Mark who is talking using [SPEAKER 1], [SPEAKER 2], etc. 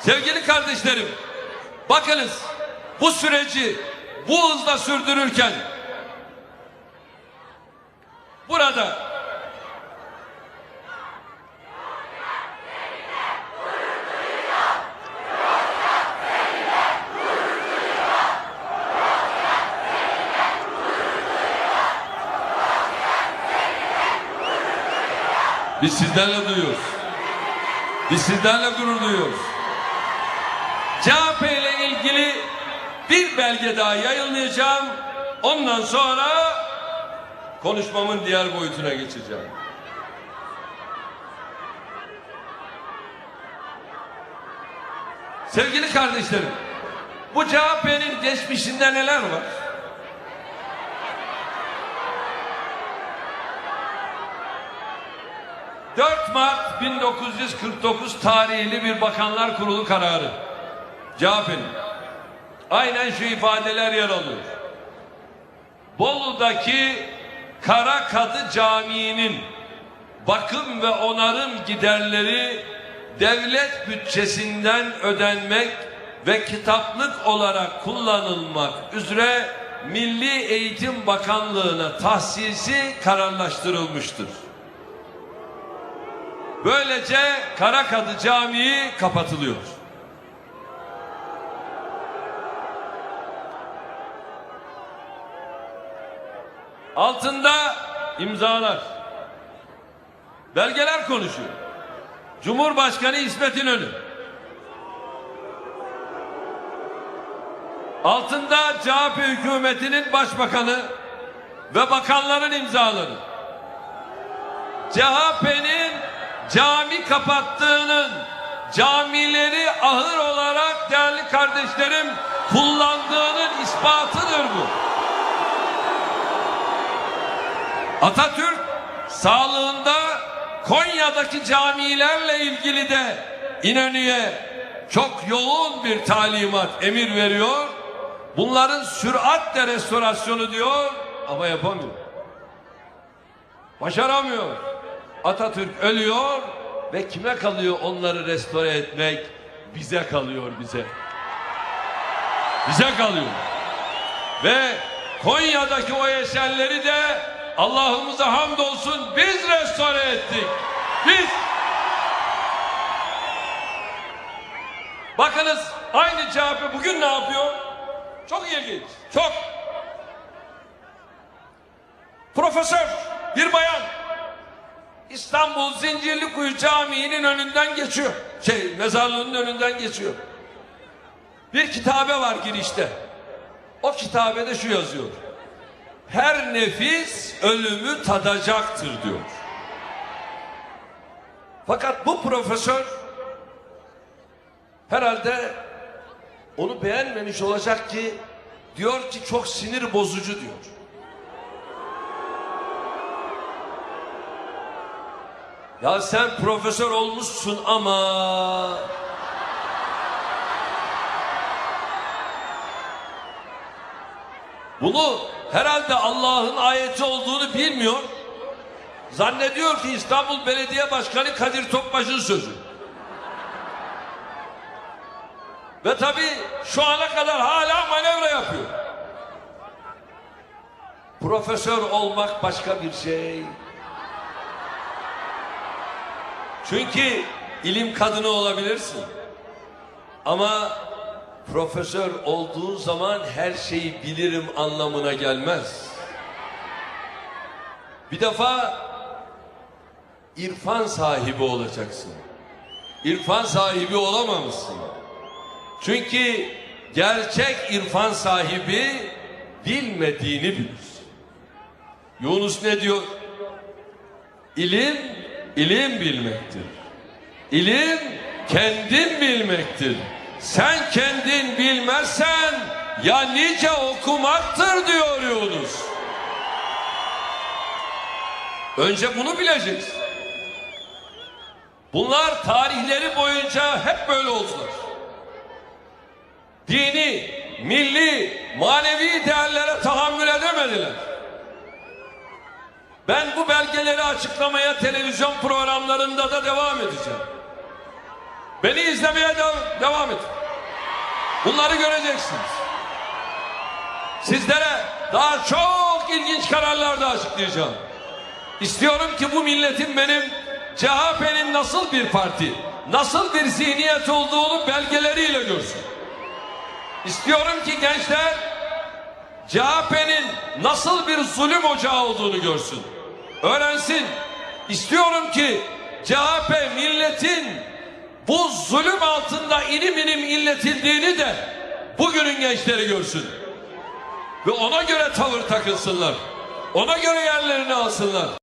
[SPEAKER 1] Sevgili kardeşlerim, bakınız bu süreci bu hızla sürdürürken burada Biz sizlerle duyuyoruz. Biz sizlerle gurur duyuyoruz. CHP ile ilgili bir belge daha yayınlayacağım. Ondan sonra konuşmamın diğer boyutuna geçeceğim. Sevgili kardeşlerim, bu CHP'nin geçmişinde neler var? ...4 Mart 1949 tarihli bir Bakanlar Kurulu kararı. CHP'nin. Aynen şu ifadeler yer alıyor. Bolu'daki Kara Kadı Camii'nin bakım ve onarım giderleri devlet bütçesinden ödenmek ve kitaplık olarak kullanılmak üzere Milli Eğitim Bakanlığı'na tahsisi kararlaştırılmıştır. Böylece Karakadı Camii kapatılıyor. Altında imzalar. Belgeler konuşuyor. Cumhurbaşkanı İsmet İnönü. Altında CHP hükümetinin başbakanı ve bakanların imzaları. CHP'nin cami kapattığının camileri ahır olarak değerli kardeşlerim kullandığının ispatıdır bu. Atatürk sağlığında Konya'daki camilerle ilgili de İnönü'ye çok yoğun bir talimat, emir veriyor. Bunların süratle restorasyonu diyor ama yapamıyor. Başaramıyor. Atatürk ölüyor ve kime kalıyor onları restore etmek? Bize kalıyor bize. Bize kalıyor. Ve Konya'daki o eserleri de Allah'ımıza hamdolsun biz restore ettik. Biz. Bakınız aynı CHP bugün ne yapıyor? Çok ilginç. Çok. Profesör bir bayan İstanbul Zincirlikuyu Camii'nin önünden geçiyor. Şey mezarlığının önünden geçiyor. Bir kitabe var girişte. O kitabede şu yazıyor. Her nefis ölümü tadacaktır diyor. Fakat bu profesör herhalde onu beğenmemiş olacak ki diyor ki çok sinir bozucu diyor. Ya sen profesör olmuşsun ama bunu herhalde Allah'ın ayeti olduğunu bilmiyor. Zannediyor ki İstanbul Belediye Başkanı Kadir Topbaş'ın sözü. Ve tabii şu ana kadar hala manevra yapıyor. Profesör olmak başka bir şey. Çünkü ilim kadını olabilirsin. Ama profesör olduğun zaman her şeyi bilirim anlamına gelmez. Bir defa irfan sahibi olacaksın. İrfan sahibi olamamışsın. Çünkü gerçek irfan sahibi bilmediğini bilir. Yunus ne diyor? İlim, ilim bilmektir. İlim kendin bilmektir. Sen kendin bilmezsen ya nice okumaktır diyor Yunus. Önce bunu bileceksin. Bunlar tarihleri boyunca hep böyle oldular. Dini, milli, manevi değerlere tahammül edemediler. Ben bu belgeleri açıklamaya televizyon programlarında da devam edeceğim. Beni izlemeye de- devam edin. Bunları göreceksiniz. Sizlere daha çok ilginç kararlar da açıklayacağım. İstiyorum ki bu milletin benim CHP'nin nasıl bir parti, nasıl bir zihniyet olduğunu belgeleriyle görsün. İstiyorum ki gençler CHP'nin nasıl bir zulüm ocağı olduğunu görsün. Öğrensin. İstiyorum ki CHP milletin bu zulüm altında inim inim inletildiğini de bugünün gençleri görsün. Ve ona göre tavır takılsınlar. Ona göre yerlerini alsınlar.